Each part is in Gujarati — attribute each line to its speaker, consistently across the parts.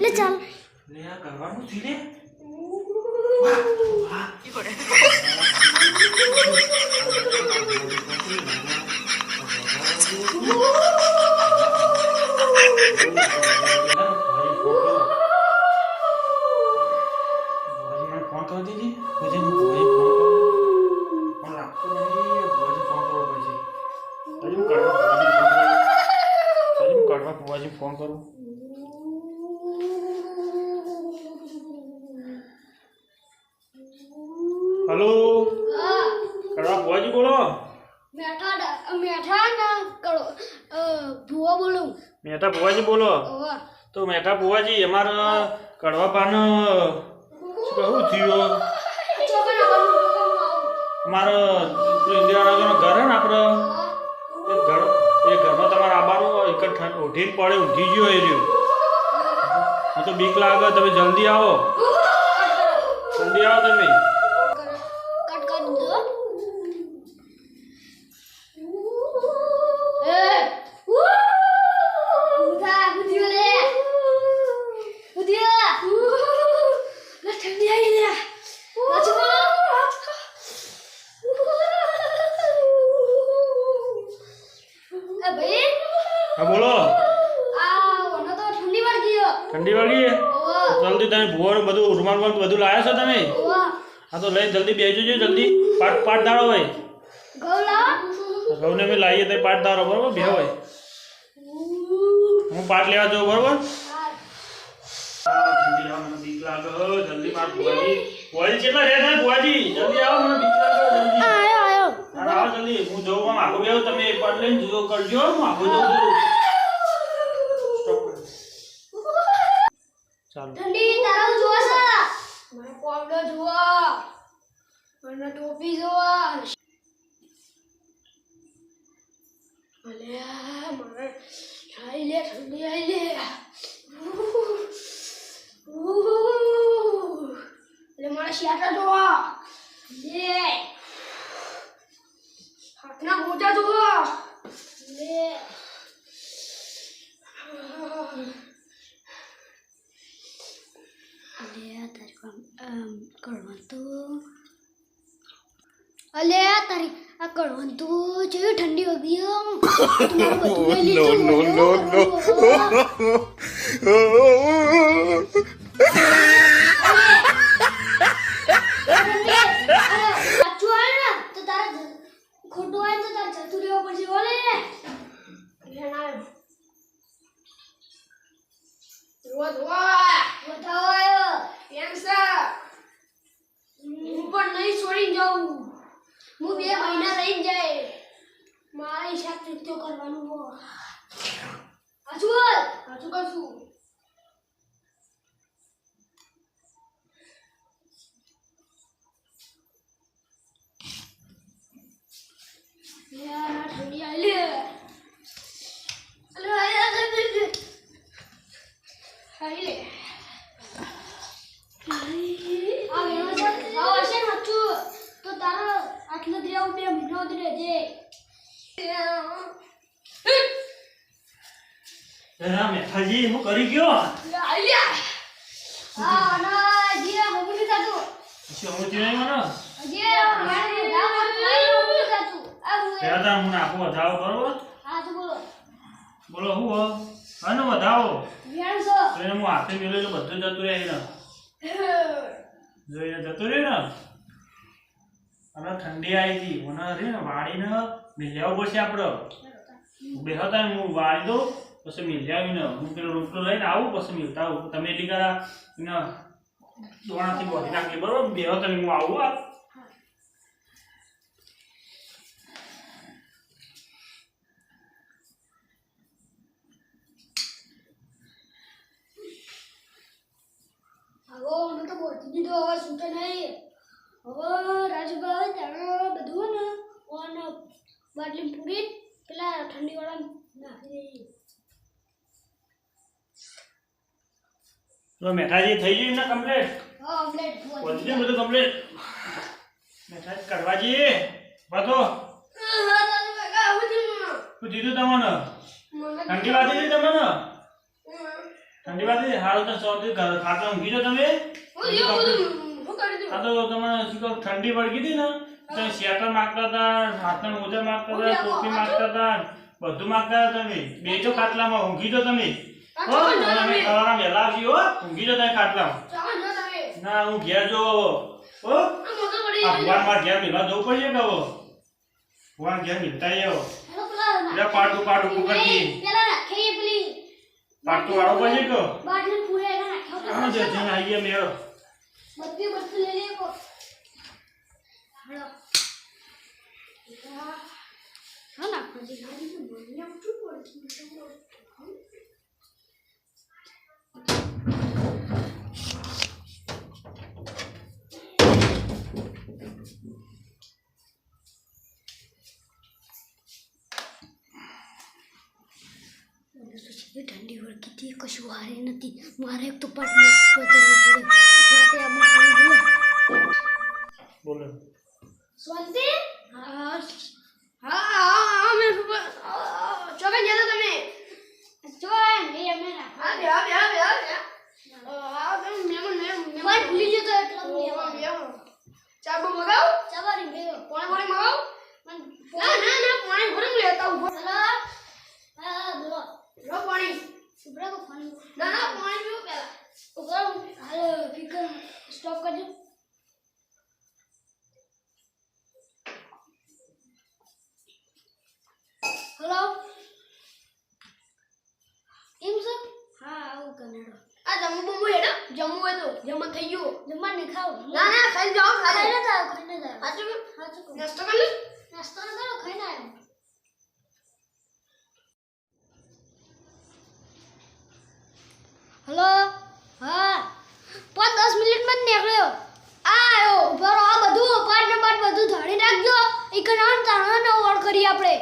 Speaker 1: લે ચાલ
Speaker 2: લે આ કરવાનું થી લે ફોન ભોયજી ફોન કરું. હલો? કડવા ભોયજી બોલો.
Speaker 1: મેઠા મેઠા
Speaker 2: ભુવાજી બોલો. તો મહેતા ભુવાજી અમારા કડવા પાનો શું થયું?
Speaker 1: ચોકન આવું
Speaker 2: ઘર ને આપણે આવવાનું ઠંડ ઉઠીને પડે, ઊંઘી ગયો એ રહ્યું. હું તો બીક લાગે, તમે જલ્દી આવો. જલ્દી આવો તમે
Speaker 1: કટ કર દો એ ઉઠા ઉઠ્યો લે ઉઠ્યો લે ઠંડી આવી લે પાછો એ ભાઈ
Speaker 2: હા બોલો
Speaker 1: આ ઓનો તો ઠંડી વાગી ગયો
Speaker 2: ઠંડી વાગી
Speaker 1: ઓવા
Speaker 2: જલ્દી તમે ભુવાનું બધું રૂમાલ રૂમાલ બધું લાયા છો તમે
Speaker 1: ઓવા
Speaker 2: હા તો લઈ જલ્દી બેસી જજો જલ્દી. પાટ પાટ ધારો હોય. ઘઉંને મેં લાવીએ તો પાટ ધારો બરોબર? બે હોય. હું પાટ લેવા જાઉં બરોબર? જલ્દી માર ભુવાજી ભુવાજી કેટલા રહે થાય ભુવાજી? જલ્દી આવો મને બીક લાગે જલ્દી.
Speaker 1: આયો આયો.
Speaker 2: આવો જલ્દી. હું જોઉં આમ આખો બેહો તમે પાટ લઈને જો કરજો. હું આખો જઉં છું Stop કરો. ચાલો
Speaker 1: ઠંડી તારા જોવા છે મને કોમડો જોવા મને ટોપી જોવા અલ્યા મને ખાઈ લે ઠંડી આઈ લે ઉહ. એટલે જોવા લે હાથના મોજા જોવા લે અલે તારી આ કળવન તો જેવી ઠંડી આમ નો નો નો નો તો તારે જ- ખોટું હોય તો તારે જતું રહેવું પડશે બોલે એટલે ના જોવા જોવા બતાવો આવ્યો કેમ છે હું પણ નહીં છોડીને જાઉં. હું બે મહિના રહી જાય. મારા હિસાબ ચૂકતો કરવાનું હો. હજુ હાચું કરશું. યાર ઠંડી આવી લે અલે આયા આવી લે આ વ્યવસ્થિત આવો હશે ને મચ્છુ તો તારો આટલો જ રહેવું બે મહિનો જ રહેજે
Speaker 2: એના મેઠાજી હું કરી ગયો?
Speaker 1: આલ્યા આ ના જે હમુની થાતું
Speaker 2: શું હું જોઈ મને
Speaker 1: જે મારે ના આઈ હમુની આ હું
Speaker 2: હું નાખો વધાવો બરોબર?
Speaker 1: હા તો બોલો.
Speaker 2: બોલો હું હો? હા ને વધાવો.
Speaker 1: વ્યાણ છો.
Speaker 2: તો હું હાથે મેળ્યો એટલે બધું જતું રહે ને જોઈને જતું રહે ને. અને ઠંડી આવી હતી. મને રે વાળીને વાળીને મિલ્યાવું પડશે આપણે બેહતા હું વાળી દઉં. પછી મિલ્યાવીને હું પેલો રોટલો લઈને આવું પછી મિલતા આવું. તમે એટલી કરા એને દોણાથી બોધી નાખી બરોબર? બેહો તમે હું આવું આ
Speaker 1: હવે અમે તો બોલતી દીધો. હવે છૂટે નહીં? હવે રાજુભાઈ તારે બધું ને ઓન બાટલી પૂરી, પેલા ઠંડી વાળા નાખી દઈએ
Speaker 2: તો મેઠાજી થઈ ગયું ને કમ્પ્લીટ
Speaker 1: ભૂવા
Speaker 2: ગયું બધું કમ્પ્લીટ મેઠાજી કરવાજી
Speaker 1: બધો
Speaker 2: શું દીધું તમને? ઠંડી વાતી હતી તમને? ઠંડી વાતી? હાલ તો સૌથી ખાટલા ઊંઘી જો તમે આ તો તમને શું કહું ઠંડી વળગી હતી ને? તો સ્વેટર માગતા હતા હાથના મોજા માગતા હતા ટોપી માગતા હતા બધું માગતા હતા તમે. બે જો ખાટલામાં ઊંઘી જો તમે. હો તમે. સવારમાં વહેલા આવજો હો. ઊંઘી જો તમે. ખાટલામાં ના હું ઘેર જો હો? ભગવાનમાં ઘેર મેલા જવું પડશે કે હો ભગવાન ઘેર મિલતા આવો.
Speaker 1: પેલા
Speaker 2: પાટું પાટું
Speaker 1: નાખે પેલી
Speaker 2: પાટું વાળો પડશે કે?
Speaker 1: બાટલી પૂરે એના નાખ્યો
Speaker 2: આમાં જે જઈને આવીએ મેળો
Speaker 1: બધી બધી લઈ લે કો હેલો. હા ના પછી ગાડી તો મને ઉઠું પડે ઠંડી વળગી હતી કશું હારે નથી મારે એક તો પાટમાં પધરવું પડે રાતે આમાં પાણી બોલો
Speaker 2: બોલો
Speaker 1: શાંતિ હા હા હા હા મેં ચોકે જતો તમે ચોય નહીં અમે હા બે બે બે બે હા તમે મેમન મેમ મેમન ભૂલી જતો એટલે મેમન મેમન ચાબો મગાવ ચાબારી બે પાણી પાણી મગાવ ના ના ના પાણી ભરી લેતા ઊભો હા હા બોલો લો પાણી સુબ્રા કો પાણી ના ના પાણી પીવો પેલા ઊભો હાલ ફિકર સ્ટોપ કરજો હેલો એમ છે હા આવું કનેડો આ જમવું બમવું હેડો જમવું હોય તો જમવા થઈ ગયું જમવા નહીં ખાવ ના ના ખાઈ જાઓ ખાઈ ના જાઓ ખાઈ ના જાઓ હાચું હાચું નાસ્તો કરી નાસ્તો ના કરો ખાઈ ના આવ્યો હલો હા પાંચ દસ મિનિટમાં જ નીકળ્યો. આ આવ્યો ઊભા આ બધું પાટ ને પાટ બધું ધાડી રાખજો. એક નામ તાણા ઓળ કરી આપણે.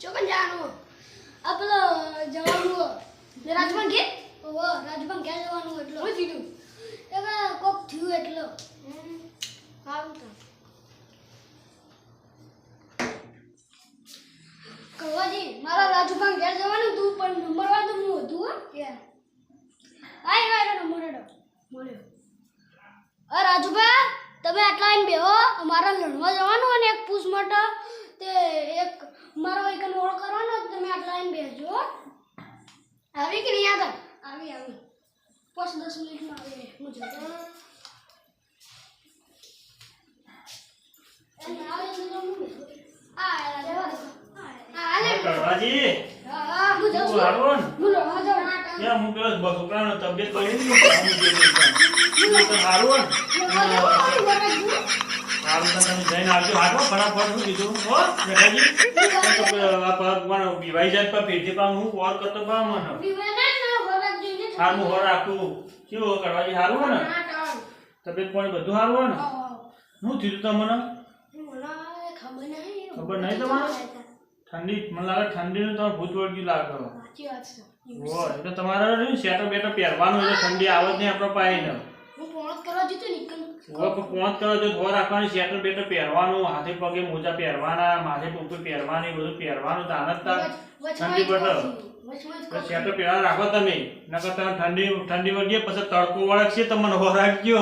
Speaker 1: ચોકન જવાનું આ પેલો જવાનું રાજભાન કે? ઓ રાજભાન ક્યાં જવાનું એટલો? શું થયું એ કોક થયું એટલો. કવાજી મારા રાજુભાઈ ઘેર જવાનું તું પણ નંબર વાર તો હું હતું હો. આય વાય નંબર હેડો મળ્યો અ રાજુભા તમે આટલા આવીને બેહો. અમારે લણવા જવાનું અને એક પૂછ માટે તે એક મારો એક ઓળ કરવાનો તમે આટલા આવીને બેસજો. આવી કે નહીં આગળ? આવી આવી. પાંચ દસ મિનિટમાં આવી હું જોઉં જાઉં.
Speaker 2: હારું તો તમે જઈને આવજો. હાટો ફટાફટ શું કીધું. હો મેઠાજી તો તો આ પગ મને બીવાઈ જાય પણ પેટી પામ હું વોર કરતો પામ મને.
Speaker 1: પીવાના ને ભરવા જઈને
Speaker 2: હાર રાખું. કેવું કરવાજી સારું ને. તબિયત પાણી બધું હારું હોય ને?
Speaker 1: હા,
Speaker 2: શું થયું તમને?
Speaker 1: મને ખબર નહીં.
Speaker 2: ખબર નહીં તમારે? ઠંડી મને લાગે ઠંડીનું તમારે ભૂત વળગ્યું લાગે. હોય એટલે તમારે સ્વેટર બેટર પહેરવાનું એટલે ઠંડી આવે જ નહીં આપણા
Speaker 1: જતો ને
Speaker 2: કરો જો ધોવા રાખવાની સ્વેટર બેટર પહેરવાનું હાથે પગે મોજા પહેરવાના માથે ટોપી પહેરવાની બધું પહેરવાનું તો આનંદ ઠંડી પડે. સ્વેટર પહેરવા રાખો તમે. નકર તમે ઠંડી ઠંડી વળગીએ પછી તડકો વળગશે તમને હો રાખજો.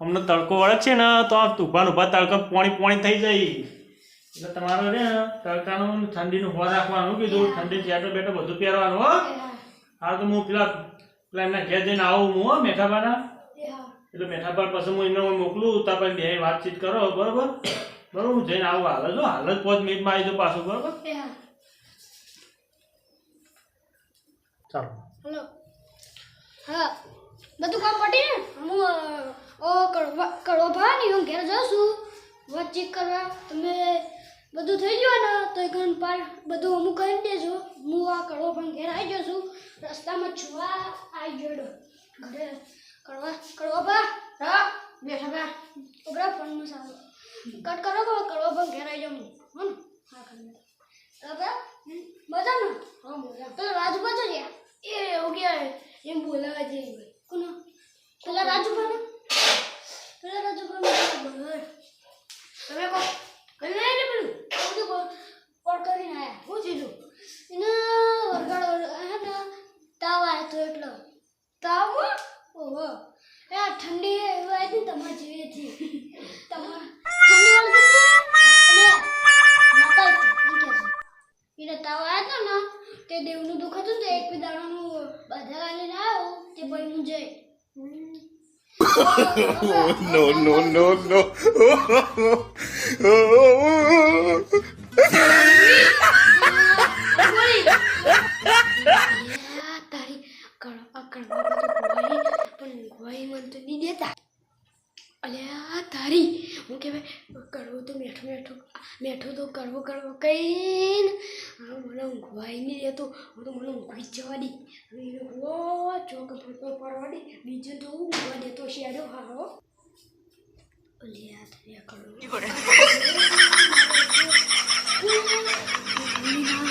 Speaker 2: અમને તડકો વળગશે ને તો આ તુફાન ઊભા તડકો પોણી પોણી થઈ જાય. એટલે તમારે ને તડકાનું ઠંડીનું હો રાખવાનું કીધું ઠંડી ચેટો બેટો બધું પહેરવાનું હો.
Speaker 1: હા,
Speaker 2: તો હું પેલા પેલા એમના ઘેર જઈને આવું હું હો મેઠાબાના. એટલે મેઠાબા પછી હું એમને મોકલું તા પણ બે વાતચીત કરો બરોબર? બરોબર હું જઈને આવું હાલ જો હાલ જ પાંચ મિનિટમાં આવી જાઉં પાછું બરોબર? ચાલો.
Speaker 1: હલો. હા. બધું કામ પટી ને? હું ઓ કડવા કડવા ભા ને હું ઘેર જાઉં છું. વાતચીત કરવા. તમે બધું થઈ ગયું ને તો ઘણ પાર બધું અમુક કરી દેજો. હું આ કડવા પણ ઘેર આવી ગયો છું. રસ્તામાં છુવા આવી ગયો. ઘરે કડવા કડવા બા રા, બેઠા બા ઉગરા ફોનમાં સારું કટ કરો કરો કડવા પણ ઘેર આવી જાઉં હું? હા કરી બરાબર મજા ને. હા મજા તો રાજુ પાછો રહ્યા. એ એવું ક્યાં એમ બોલાવા ભાઈ કોનો? પેલા રાજુ પણ પેલા રાજુ પણ
Speaker 3: તમે કહો.
Speaker 1: એટલે એટલે
Speaker 3: પેલું
Speaker 1: બધું કોડ કરીને આવ્યા
Speaker 3: હું થયેલું
Speaker 1: એને વરગાડ હે ને તાવ આવ્યો હતો એટલો તાવ ઓહો એ ઠંડી એવી આવી હતી તમારી જેવી હતી તમારે ઠંડી એને તાવ આવ્યો હતો ને તે દેવનું દુઃખ હતું ને એક બી દાણાનું બાધા ગાલીને આવ્યો તે પછી હું જઈ
Speaker 3: no, no, no, no.
Speaker 1: તારી કળ અકળ પણ ગોઈ મન તો નહીં દેતા અલ્યા તારી હું કહેવાય કડવો તો મેઠું મેઠો મેઠો તો કડવો કડવો કહીને. હા મને ઊંઘવાય નહીં રહેતો. હું તો મને ઊંઘવી જ જવા દી હવે ચોક ફરતો પડવા દે બીજું તો ઊંઘવા દેતો શેડો હારો. કડવો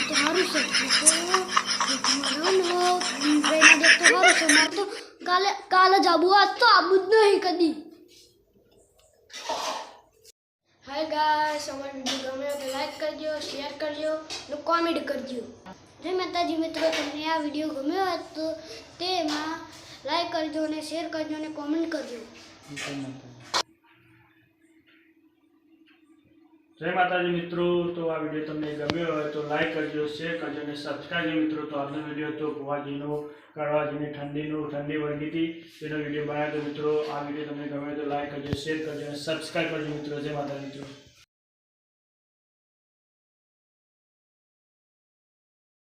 Speaker 1: તો સારું છે. તો કાલે કાલે જ આજ તો આબુ જ નહીં કદી. હાય ગાઈસ અમારો વીડિયો ગમ્યો તો લાઈક કરજો શેર કરજો અને કોમેન્ટ કરજો. જય માતાજી મિત્રો, તમને આ વીડિયો ગમ્યો હોય તો તેમાં લાઈક કરજો અને શેર કરજો અને કોમેન્ટ કરજો.
Speaker 2: જય માતાજી મિત્રો, તો આ વીડિયો તમને ગમ્યો હોય તો લાઈક કરજો, શેર કરજો અને સબસ્ક્રાઈબ મિત્રો. તો આજનો વીડિયો તો ગોવાજીનો કડવાજીની ઠંડીનું, ઠંડી વળગી હતી. તેનો વીડિયો બનાવ્યો મિત્રો. આ વીડિયો તમને ગમ્યો તો લાઈક કરજો, શેર કરજો અને સબસ્ક્રાઈબ કરજો મિત્રો. જય માતાજી મિત્રો.